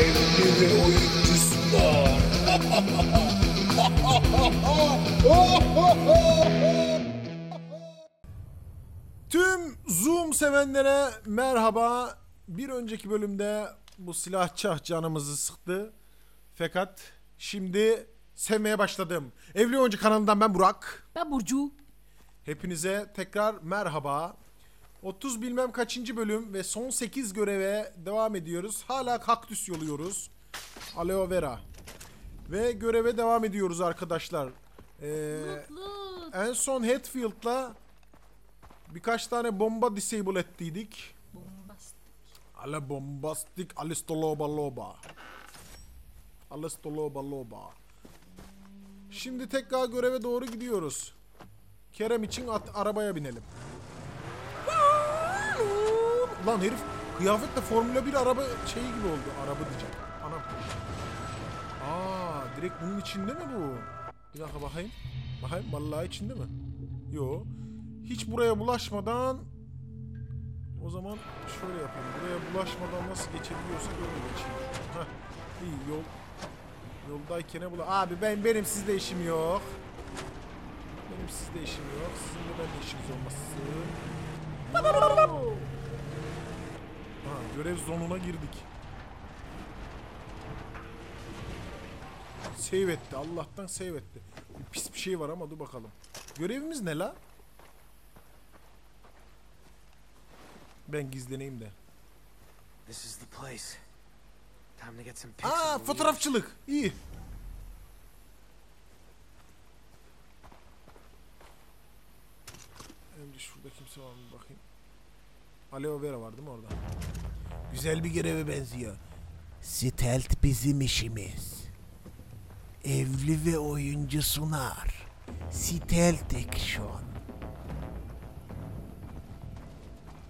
Evli ve oyuncusular. Tüm Zoom sevenlere merhaba. Bir önceki bölümde bu silahçah canımızı sıktı. Fakat şimdi sevmeye başladım. Evli Oyuncu kanalından ben Burak. Ben Burcu. Hepinize tekrar merhaba. 30 bilmem kaçıncı bölüm ve son 8 göreve devam ediyoruz. Hala kaktüs yoluyoruz. Aloe vera. Ve göreve devam ediyoruz arkadaşlar. Ee, en son Hatfield'la birkaç tane bomba disable ettiydik. Bombastik. Ale bombastik alistoloba loba. Alistoloba loba. Şimdi tekrar göreve doğru gidiyoruz. Kerem için at, arabaya binelim. Lan herif kıyafetle Formula 1 araba şeyi gibi oldu. Araba diyeceğim. Anam. Aa, direkt bunun içinde mi bu? Bir dakika bakayım. Bakayım vallahi içinde mi? Yo. Hiç buraya bulaşmadan o zaman şöyle yapayım. Buraya bulaşmadan nasıl geçebiliyorsak öyle geçeyim. Heh. İyi yol. Yoldayken bula. Abi ben benim sizde işim yok. Benim sizde işim yok. Sizin de benimle işiniz olmasın. Görev zonuna girdik. Save etti. Allah'tan save etti. Bir pis bir şey var ama dur bakalım. Görevimiz ne la? Ben gizleneyim de. This is the place. Time to get some pics. Aa fotoğrafçılık. İyi. Önce şurada kimse var mı bakayım. Aloe vera var değil mi orada? Güzel bir göreve benziyor. Stealth bizim işimiz. Evli ve oyuncu sunar. Stealth Action.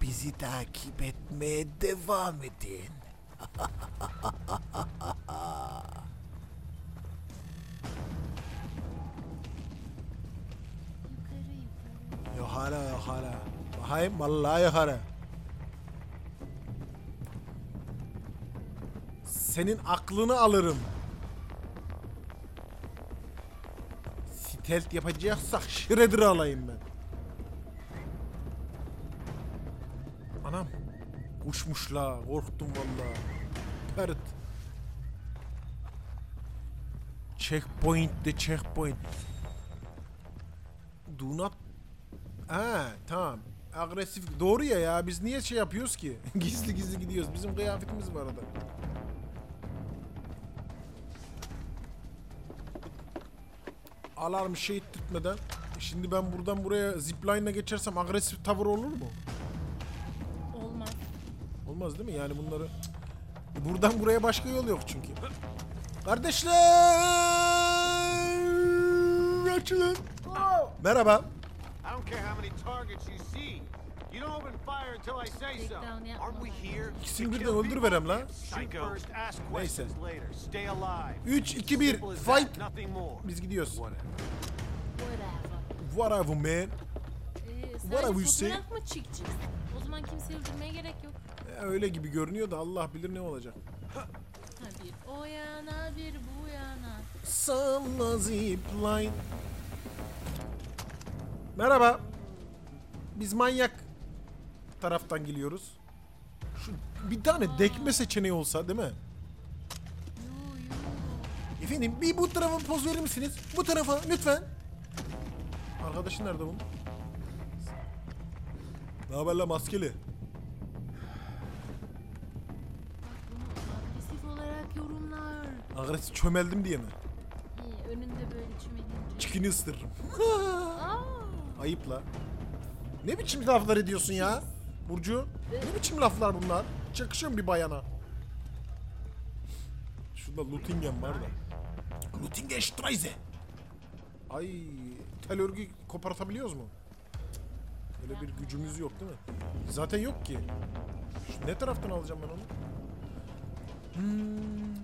Bizi takip etmeye devam edin. Yukarı yukarı. Yukarı yukarı. Bakayım Senin aklını alırım. Stealth yapacaksak Shredder alayım ben. Anam. Uçmuş la. Korktum vallahi. Pert. Checkpoint de checkpoint. Do not Ha tamam. Agresif. Doğru ya ya. Biz niye şey yapıyoruz ki? gizli gizli gidiyoruz. Bizim kıyafetimiz var arada. Alarm şey ettirtmeden. Şimdi ben buradan buraya zipline'la geçersem agresif tavır olur mu? Olmaz. Olmaz değil mi? Yani bunları... Buradan buraya başka yol yok çünkü. Kardeşler! Açılın. Merhaba. I don't care how many targets you see. You don't open fire until I say so. Takedown yapma. Aren't we here? İkisini birden öldürüverem people? la. Neyse. questions later. Stay alive. 3, 2, 1. Simple as that, Fight. Biz gidiyoruz. Whatever. Whatever. Whatever man. Ee, What have you fotoğraf mı çekeceğiz? O zaman kimseyi öldürmeye gerek yok. Ya öyle gibi görünüyor da Allah bilir ne olacak. Ha bir o yana bir bu yana. Sana zipline. Merhaba. Biz manyak taraftan geliyoruz. Şu bir tane dekme seçeneği olsa değil mi? Efendim bir bu tarafa poz verir misiniz? Bu tarafa lütfen. Arkadaşın nerede bunun? Ne haber la maskeli? Agresif olarak yorumlar. Agresif çömeldim diye mi? İyi önünde böyle çimelince. Çikini ısırırım. Ayıp la. Ne biçim laflar ediyorsun ya? Burcu? Ne biçim laflar bunlar? Mu bir bayana? Şurada Lutingen var da. Lutingen Streise. Ay, tel örgü kopartabiliyoruz mu? Öyle bir gücümüz yok değil mi? Zaten yok ki. Şu ne taraftan alacağım ben onu? Hmm.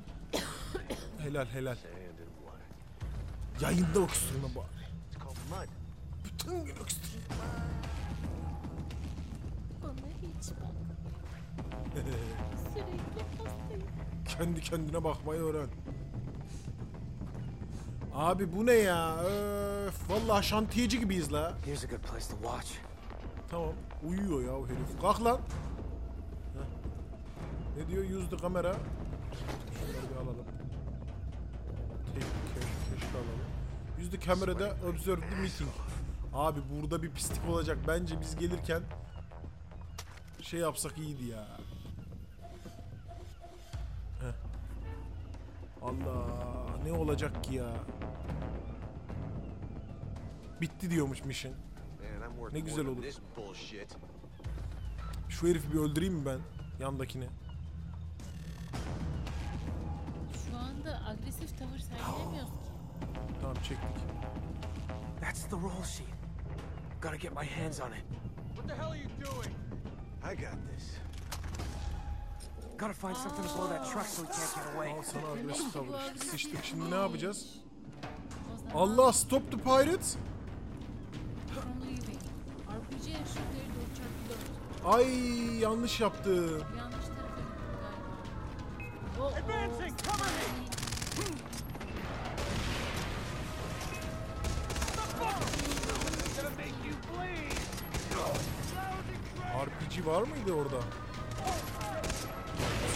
helal helal. Yayında öksürme mud. Bütün gün öksürme. Bak. Sürekli hastayım. Kendi kendine bakmayı öğren. Abi bu ne ya? Öf, vallahi şantiyeci gibiyiz la. Here's a good place to watch. Tamam. Uyuyor ya o herif. Kalk lan. Heh. Ne diyor? Yüzdü kamera. Şunları bir alalım. Tek keş, keşke alalım. Yüzdü kamerada observe the meeting. Abi burada bir pislik olacak. Bence biz gelirken şey yapsak iyiydi ya. Heh. Allah ne olacak ki ya? Bitti diyormuş mission. Ne güzel olur. Şu herifi bir öldüreyim mi ben? Yandakini. Şu anda agresif tavır sergilemiyoruz ki. Tamam çektik. That's the roll sheet. Gotta get my hands on it. What the hell are you doing? I got this. Gotta find something to blow that truck so we can't get away. Al sana agresif tavır. Sıçtık şimdi ne yapacağız? O zaman Allah stop the pirates. From leaving. RPG eşitleri 4 çarpı 4. Ay yanlış yaptım.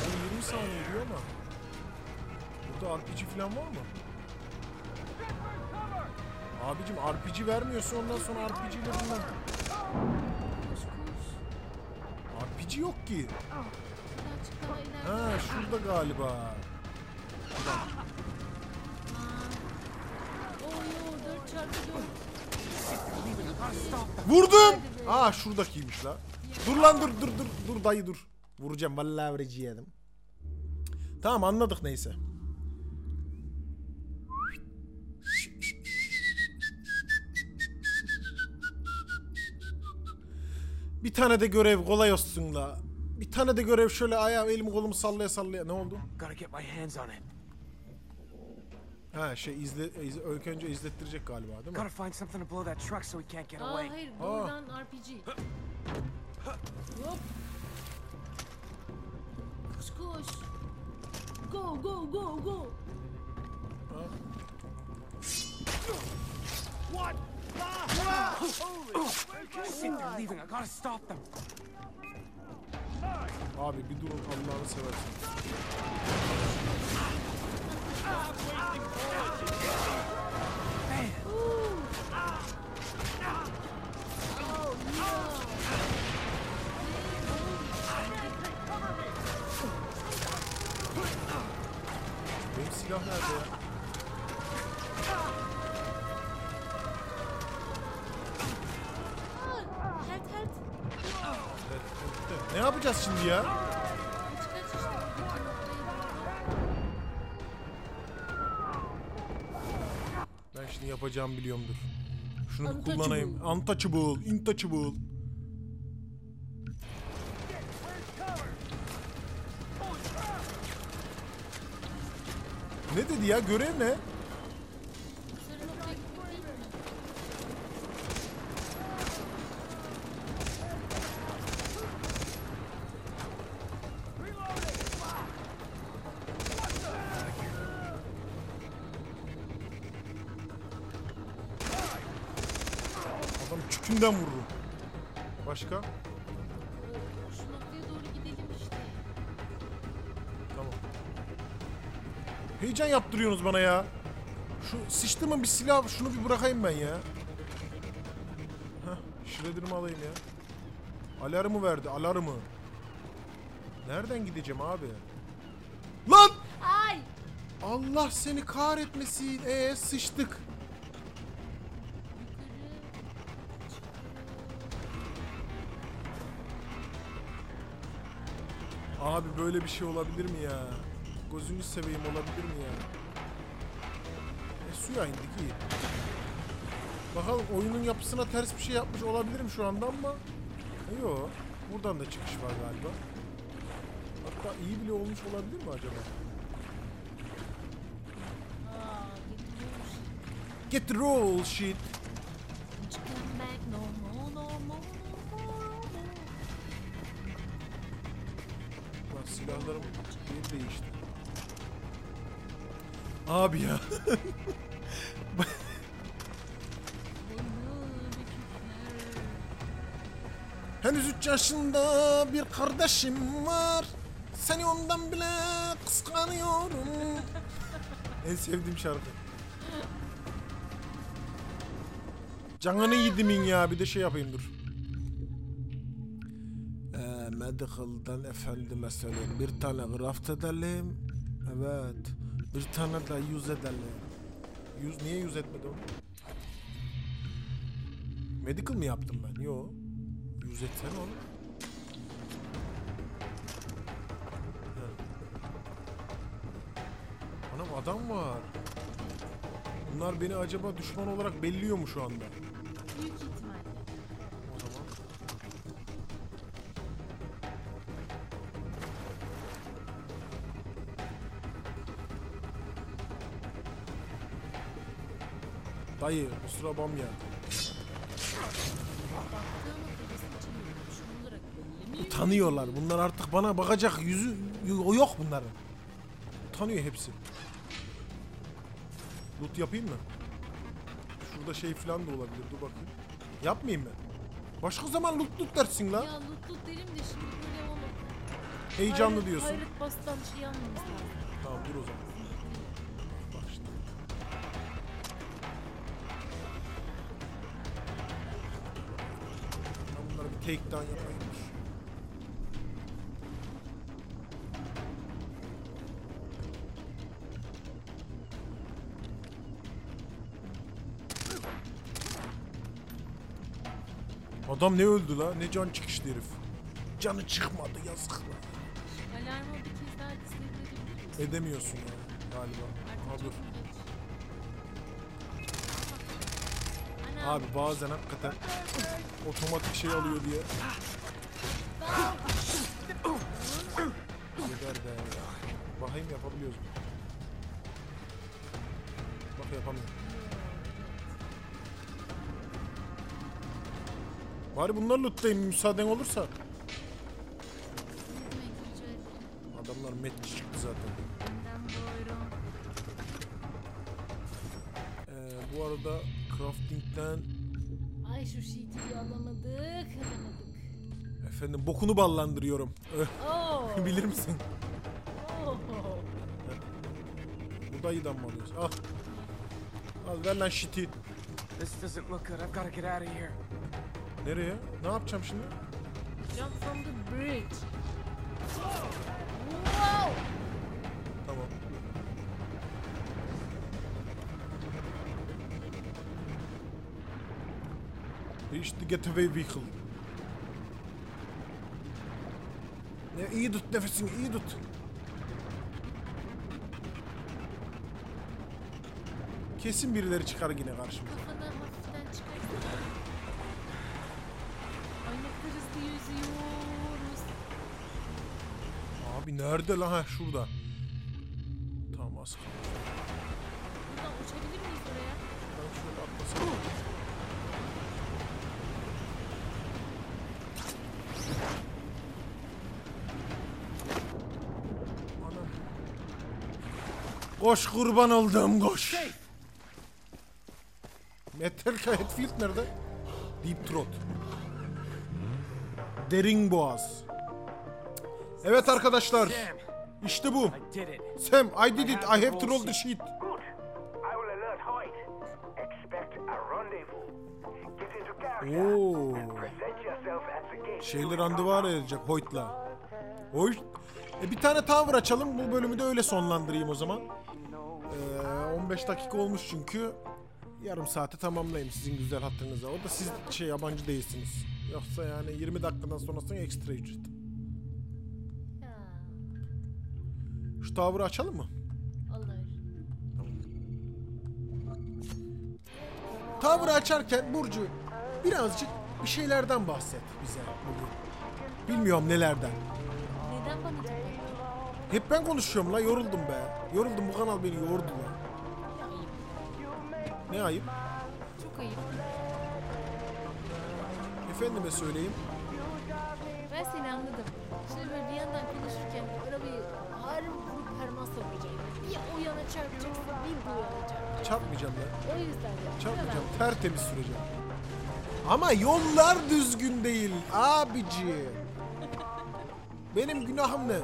Son 20 saniye diyor ama. Burada RPG falan var mı? Abicim RPG vermiyorsa ondan sonra RPG ile koş. RPG yok ki. Ha şurada galiba. Oo yo 4 çarpı 4. Vurdum. Aa şuradakiymiş la. Dur lan dur dur dur dur dayı dur. Vuracağım vallahi vreci yedim. Tamam anladık neyse. Bir tane de görev kolay olsun la. Bir tane de görev şöyle ayağım elimi kolumu sallaya sallaya. Ne oldu? Gotta get my hands on it. Ha şey izle, izle ilk önce izlettirecek galiba değil mi? Gotta find something to blow that truck so we can't get Aa away. hayır doğrudan RPG. Hop. Koş koş. Go go go go. What? Shit, they're leaving. I gotta stop them. Abi bir durun Allah'ını seversen. Oh silah nerede ya? Ne yapacağız şimdi ya? Kaç kaç işte buradaki noktayı. Ben şimdi yapacağımı biliyorumdur. Şunu bir Untouchable. kullanayım. Untouchable, intouchable. Ne dedi ya? Görev ne? Adam çükünden vururum. Başka? Heyecan yaptırıyorsunuz bana ya. Şu sıçtığımın bir silah şunu bir bırakayım ben ya. Heh, alayım ya. Alarmı verdi, alarmı. Nereden gideceğim abi? Lan! Ay! Allah seni kahretmesin. Ee sıçtık. Abi böyle bir şey olabilir mi ya? Gözünü seveyim olabilir mi ya? E suya indik iyi. Bakalım oyunun yapısına ters bir şey yapmış olabilirim şu anda ama e, Yo, buradan da çıkış var galiba. Hatta iyi bile olmuş olabilir mi acaba? Get the roll shit. Abi ya. Henüz 3 yaşında bir kardeşim var. Seni ondan bile kıskanıyorum. en sevdiğim şarkı. Canını yedimin ya bir de şey yapayım dur. Ee, medical'dan efendime söyleyeyim bir tane craft edelim. Evet. De yüz edelim. Yüz niye yüz etmedi o? Medical mi yaptım ben? Yo. Yüz etsene oğlum. Anam adam var. Bunlar beni acaba düşman olarak belliyor mu şu anda? Büyük Dayı kusura belli mi? Tanıyorlar. Bunlar artık bana bakacak yüzü o yok bunların. Tanıyor hepsi. Loot yapayım mı? Şurada şey falan da olabilir. Dur bakayım. Yapmayayım mı? Başka zaman loot loot dersin lan. Ya lut lut derim de şimdi böyle onu... Heyecanlı Hayret- diyorsun. Hayret bastan şey lazım. Tamam dur o zaman. Takedown yapayım. dur. Adam ne öldü la? Ne can çıkıştı herif. Canı çıkmadı yazık la. Alarmı bir kez daha? Edemiyorsun ya galiba. Aha Artık dur. Abi bazen hakikaten otomatik şey alıyor diye. Gider be. Bakayım yapabiliyoruz mu? Bak yapamıyorum. Bari bunlarla lootlayayım müsaaden olursa. Adamlar metçi çıktı zaten. Crafting'den Ay şu sheet'i alamadık, alamadık. efendim bokunu ballandırıyorum. Oo. Bilir misin? Oo. Bu dayıdan mı alıyorsun? Al. Al ver lan shit'i. This doesn't look good. I've got to get out of here. Nereye? Ne yapacağım şimdi? Jump from the bridge. Wow. Getaway vehicle. Ne iyi tut nefesini iyi tut. Kesin birileri çıkar yine karşımıza. Kafanı hafiften çıkarsana. Ay ne kadar hızlı yüzüyoruz. Abi nerede lan? Ha şurada. Koş kurban oldum koş. Metallica Hetfield nerede? Deep Throat. Derin boğaz. Evet arkadaşlar. İşte bu. Sam, I did it. I have to roll the sheet. Oo. Şeyle randevu arayacak Hoyt'la. Hoyt. E bir tane tower açalım. Bu bölümü de öyle sonlandırayım o zaman. Ee, 15 dakika olmuş çünkü. Yarım saate tamamlayayım sizin güzel hatırınıza. O da siz şey yabancı değilsiniz. Yoksa yani 20 dakikadan sonrasında ekstra ücret. Şu tower'ı açalım mı? Tower'ı açarken Burcu birazcık bir şeylerden bahset bize bugün. Bilmiyorum nelerden. Neden bana? Hep ben konuşuyorum la yoruldum be. Yoruldum bu kanal beni yordu la. Ne ayıp? Çok ayıp. Efendime söyleyeyim. Ben seni anladım. Şimdi böyle bir yandan konuşurken arabayı harbi vurup perma savuracağım. Bir o yana çarpacaksın, bir bu yana çarpacaksın. Çarpmayacağım ya. O yüzden de. Çarpmayacağım. Tertemiz süreceğim. Ama yollar düzgün değil abici. Benim günahım ne?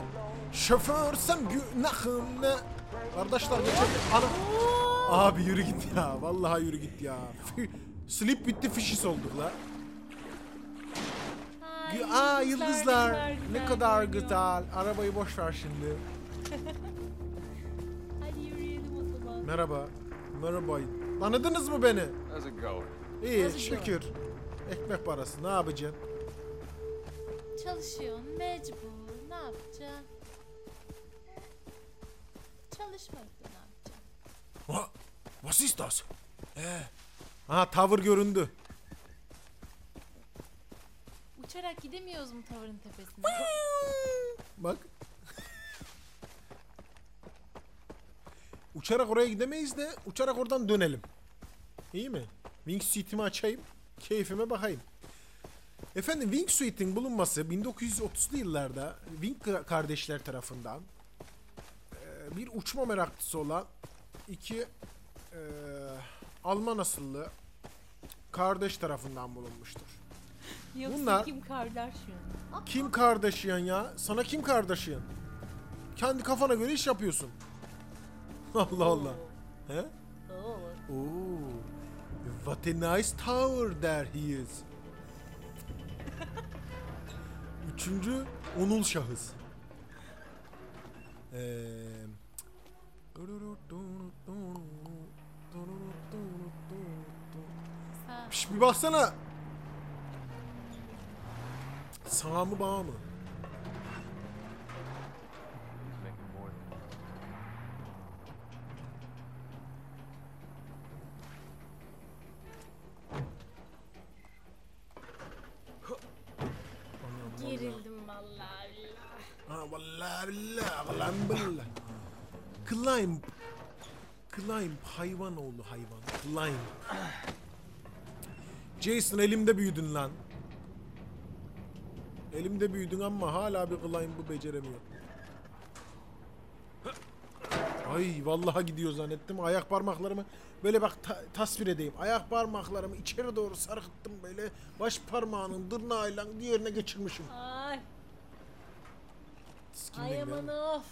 Şoförsem günahım ne? Kardeşler geçen... Ana... Abi yürü git ya. Vallahi yürü git ya. Slip bitti fişis olduk la. Aa yıldızlar. Ne kadar görünüyor. güzel. Arabayı boş ver şimdi. Hadi yürüyelim o zaman. Merhaba. Merhaba. Tanıdınız mı beni? How's it going? İyi Nasıl şükür. Ekmek parası ne yapacaksın? Çalışıyorsun mecbur. Ne yapacaksın? Ne yapacaksın? Ha, was ist das? Ee. Ha tavır göründü. Uçarak gidemiyoruz mu tavırın tepesine? Bak. uçarak oraya gidemeyiz de uçarak oradan dönelim. İyi mi? Wingsuit'imi açayım. Keyfime bakayım. Efendim Wingsuit'in bulunması 1930'lu yıllarda Wing ka- kardeşler tarafından e, bir uçma meraklısı olan iki e, Alman asıllı kardeş tarafından bulunmuştur. Yoksa Bunlar- kim Kardashian? Kim Kardashian ya? Sana kim Kardashian? Kendi kafana göre iş yapıyorsun. Allah Allah. He? Oo. What a nice tower there he is. Üçüncü onul şahıs. Eee... Şş, bir baksana. Sağ mı bağ mı? Gerildim vallahi billahi. Ha vallahi billahi lan billah. Climb. Climb hayvan oğlu hayvan. Climb. Jason elimde büyüdün lan. Elimde büyüdün ama hala bir climb'ı beceremiyor. Ay vallahi gidiyor zannettim. Ayak parmaklarımı böyle bak ta- tasvir edeyim. Ayak parmaklarımı içeri doğru sarkıttım böyle. Baş parmağının tırnağıyla diğerine geçirmişim. Ay. Ay aman of.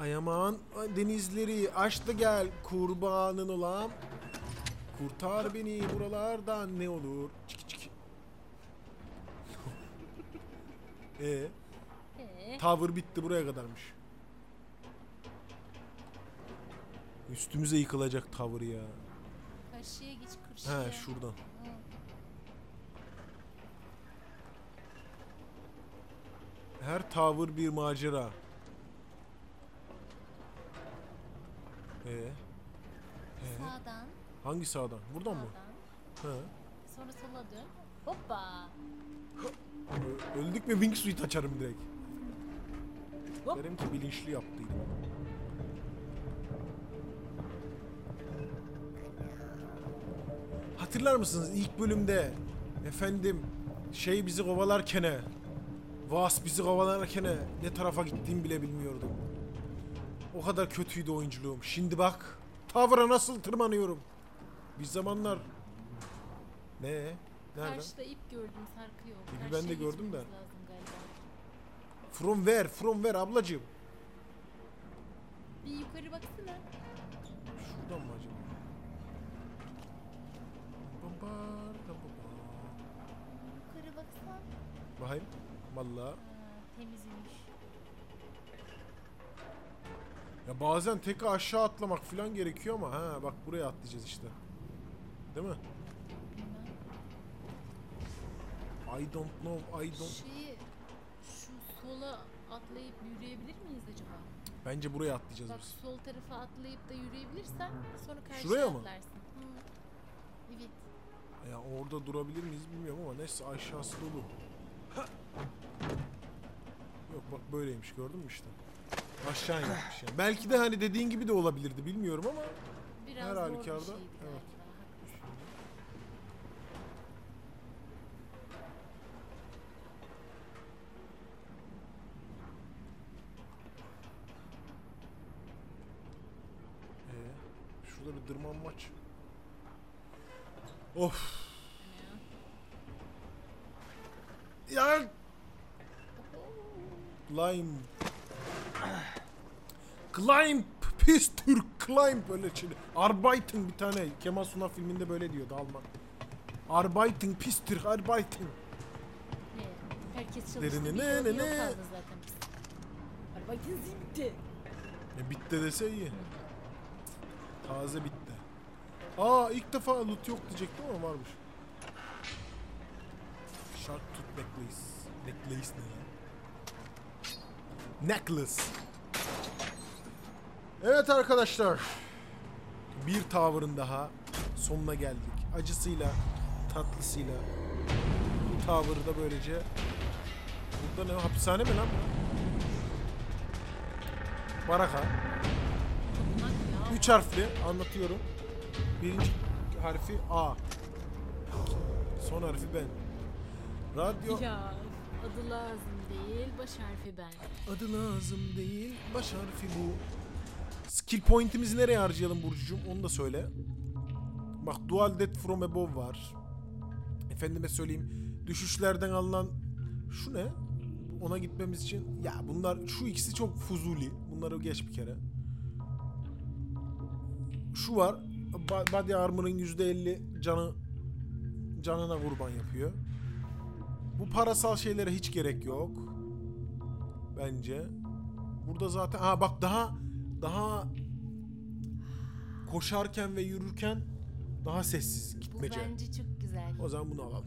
Ay aman denizleri açtı gel kurbanın olam. Kurtar beni buralardan ne olur. Çiki çiki. e Ee, tavır bitti buraya kadarmış. Üstümüze yıkılacak tavır ya. karşıya geç karşıya. He şuradan. Her tavır bir macera. Ee, Sağdan. hangi sağdan? Buradan mı? Sağdan. He. Sonra sola dön. Hoppa. Ö- Öldük mü wingsuit açarım direkt. Hop. Derim ki bilinçli yaptıydım. Hatırlar mısınız ilk bölümde efendim şey bizi kovalarken Vas bizi kovalarken ne tarafa gittiğimi bile bilmiyordum. O kadar kötüydü oyunculuğum. Şimdi bak tavıra nasıl tırmanıyorum. Bir zamanlar ne? Nerede? Karşıda ip gördüm sarkıyor. İpi ben de gördüm de. From where? From where ablacığım? Bir yukarı baksana. Şuradan mı acaba? Yukarı baksan. Bakayım. Valla. Ya bazen tek aşağı atlamak falan gerekiyor ama ha bak buraya atlayacağız işte. Değil mi? Bilmem. I don't know, I don't... Şeyi şu sola atlayıp yürüyebilir miyiz acaba? Bence buraya atlayacağız Bak biz. sol tarafa atlayıp da yürüyebilirsen sonra karşıya Şuraya mı? atlarsın. Hı. Evet. Ya orada durabilir miyiz bilmiyorum ama neyse aşağısı dolu. Yok bak böyleymiş gördün mü işte. Aşağı inmiş yani. Belki de hani dediğin gibi de olabilirdi bilmiyorum ama Biraz Her halükarda, evet. haklısın. Şurada bir dırmanmaç. Of. Ya. Climb. Climb. Pis Türk climb böyle şimdi. Arbeiten bir tane Kemal Sunal filminde böyle diyordu Alman. Arbeiten pis Türk Arbeiten. Ne? Herkes çalıştı. Ne, ne, ne? biz. Arabayı zipti. E bitti dese iyi. Taze bitti. Aa ilk defa loot yok diyecektim ama varmış. Shark tooth necklace. Necklace ne ya? Necklace. Evet arkadaşlar. Bir tavırın daha sonuna geldik. Acısıyla, tatlısıyla. Bu tavırı da böylece... Burada ne? Hapishane mi lan bu? Baraka. Üç harfli anlatıyorum. Birinci harfi A. Son harfi ben. Radyo Ya adı lazım değil, baş harfi ben. adı lazım değil, baş harfi bu. Skill point'imizi nereye harcayalım Burcucuğum onu da söyle. Bak Dual Death From Above var. Efendime söyleyeyim düşüşlerden alınan şu ne? Ona gitmemiz için ya bunlar şu ikisi çok fuzuli. Bunları geç bir kere. Şu var. Body Armor'ın %50 canı canına kurban yapıyor. Bu parasal şeylere hiç gerek yok. Bence. Burada zaten ha bak daha daha koşarken ve yürürken daha sessiz Bu gitmece. bence çok güzel. O zaman bunu alalım.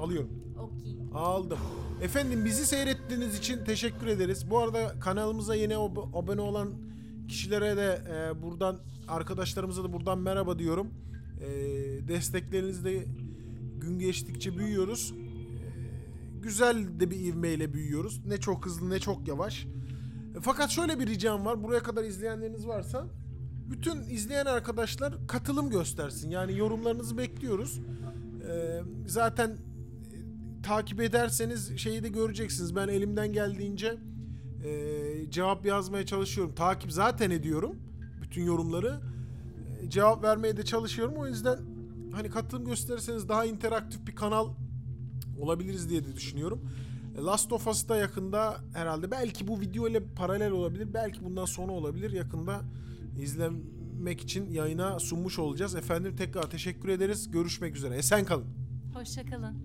Alıyorum. Okey. Aldım. Efendim bizi seyrettiğiniz için teşekkür ederiz. Bu arada kanalımıza yeni ab- abone olan kişilere de e, buradan arkadaşlarımıza da buradan merhaba diyorum. E, desteklerinizle gün geçtikçe büyüyoruz. E, güzel de bir ivmeyle büyüyoruz. Ne çok hızlı ne çok yavaş. E, fakat şöyle bir ricam var. Buraya kadar izleyenleriniz varsa bütün izleyen arkadaşlar katılım göstersin. Yani yorumlarınızı bekliyoruz. E, zaten takip ederseniz şeyi de göreceksiniz. Ben elimden geldiğince e, cevap yazmaya çalışıyorum. Takip zaten ediyorum bütün yorumları. E, cevap vermeye de çalışıyorum. O yüzden hani katılım gösterirseniz daha interaktif bir kanal olabiliriz diye de düşünüyorum. E, Last of Us da yakında herhalde belki bu video ile paralel olabilir. Belki bundan sonra olabilir. Yakında izlemek için yayına sunmuş olacağız. Efendim tekrar teşekkür ederiz. Görüşmek üzere. Esen kalın. Hoşça kalın.